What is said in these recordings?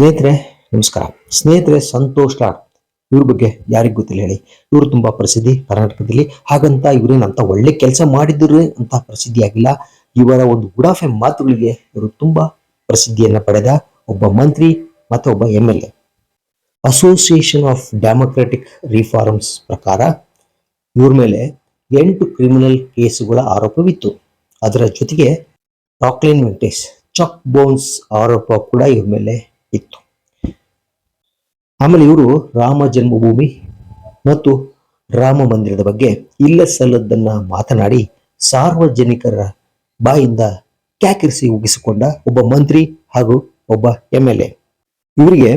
ಸ್ನೇಹಿತರೆ, ನಮಸ್ಕಾರ. ಸ್ನೇಹಿತರೆ, ಸಂತೋಷ್ ಲಾಡ್ ಇವ್ರ ಬಗ್ಗೆ ಯಾರಿಗೂ ಗೊತ್ತಿಲ್ಲ ಹೇಳಿ. ಇವರು ತುಂಬಾ ಪ್ರಸಿದ್ಧಿ ಕರ್ನಾಟಕದಲ್ಲಿ. ಹಾಗಂತ ಇವ್ರೇನಂತ ಒಳ್ಳೆ ಕೆಲಸ ಮಾಡಿದ್ರು ಅಂತ ಪ್ರಸಿದ್ಧಿ ಆಗಿಲ್ಲ. ಇವರ ಒಂದು ಗುಡಾಫೆ ಮಾತುಗಳಿಗೆ ಇವರು ತುಂಬಾ ಪ್ರಸಿದ್ಧಿಯನ್ನ ಪಡೆದ ಒಬ್ಬ ಮಂತ್ರಿ ಮತ್ತು ಒಬ್ಬ M L A. Association of Democratic Reforms ಪ್ರಕಾರ ಇವ್ರ ಮೇಲೆ ಎಂಟು ಕ್ರಿಮಿನಲ್ ಕೇಸುಗಳ ಆರೋಪವಿತ್ತು. ಅದರ ಜೊತೆಗೆ ರಾಕ್ಲಿನ್ ವೆಂಕಟೇಶ್ ಚಕ್ ಬೋನ್ಸ್ ಆರೋಪ ಕೂಡ ಇವ್ರ ಮೇಲೆ ಇತ್ತು. ಆಮೇಲೆ ಇವರು ರಾಮ ಜನ್ಮಭೂಮಿ ಮತ್ತು ರಾಮ ಮಂದಿರದ ಬಗ್ಗೆ ಇಲ್ಲ ಸಲ್ಲದನ್ನ ಮಾತನಾಡಿ ಸಾರ್ವಜನಿಕರ ಬಾಯಿಂದ ಕ್ಯಾಕಿರಿಸಿ ಉಗಿಸಿಕೊಂಡ ಒಬ್ಬ ಮಂತ್ರಿ ಹಾಗೂ ಒಬ್ಬ ಎಂ ಎಲ್ ಎ. ಇವರಿಗೆ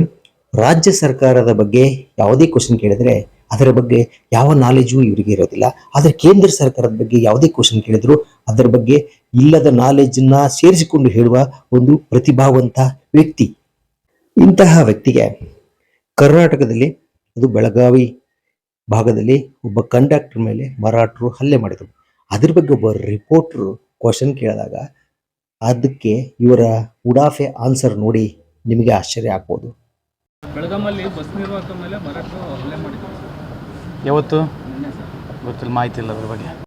ರಾಜ್ಯ ಸರ್ಕಾರದ ಬಗ್ಗೆ ಯಾವುದೇ ಕ್ವಶನ್ ಕೇಳಿದ್ರೆ ಅದರ ಬಗ್ಗೆ ಯಾವ ನಾಲೆಜು ಇವರಿಗೆ ಇರೋದಿಲ್ಲ. ಆದರೆ ಕೇಂದ್ರ ಸರ್ಕಾರದ ಬಗ್ಗೆ ಯಾವುದೇ ಕ್ವಶನ್ ಕೇಳಿದ್ರು ಅದರ ಬಗ್ಗೆ ಇಲ್ಲದ ನಾಲೆಜನ್ನ ಸೇರಿಸಿಕೊಂಡು ಹೇಳುವ ಒಂದು ಪ್ರತಿಭಾವಂತ ವ್ಯಕ್ತಿ ಇಂತಹ ವ್ಯಕ್ತಿಗೆ ಕರ್ನಾಟಕದಲ್ಲಿ ಅದು ಬೆಳಗಾವಿ ಭಾಗದಲ್ಲಿ ಒಬ್ಬ ಕಂಡಕ್ಟರ್ ಮೇಲೆ ಮರಾಠರು ಹಲ್ಲೆ ಮಾಡಿದರು. ಅದ್ರ ಬಗ್ಗೆ ಒಬ್ಬ ರಿಪೋರ್ಟ್ರು ಕ್ವಶನ್ ಕೇಳಿದಾಗ ಅದಕ್ಕೆ ಇವರ ಉಡಾಫೆ ಆನ್ಸರ್ ನೋಡಿ ನಿಮಗೆ ಆಶ್ಚರ್ಯ ಆಗ್ಬೋದು. ಬೆಳಗಾಮಲ್ಲಿ ಬಸ್ ನಿರ್ವಾಹಕ ಮೇಲೆ ಮರಾಠರು ಹಲ್ಲೆ ಮಾಡಿದ್ರು. ಯಾವತ್ತು? ಗೊತ್ತಿಲ್ಲ ಮಾಹಿತಿ ಇಲ್ಲ ಅದ್ರ ಬಗ್ಗೆ.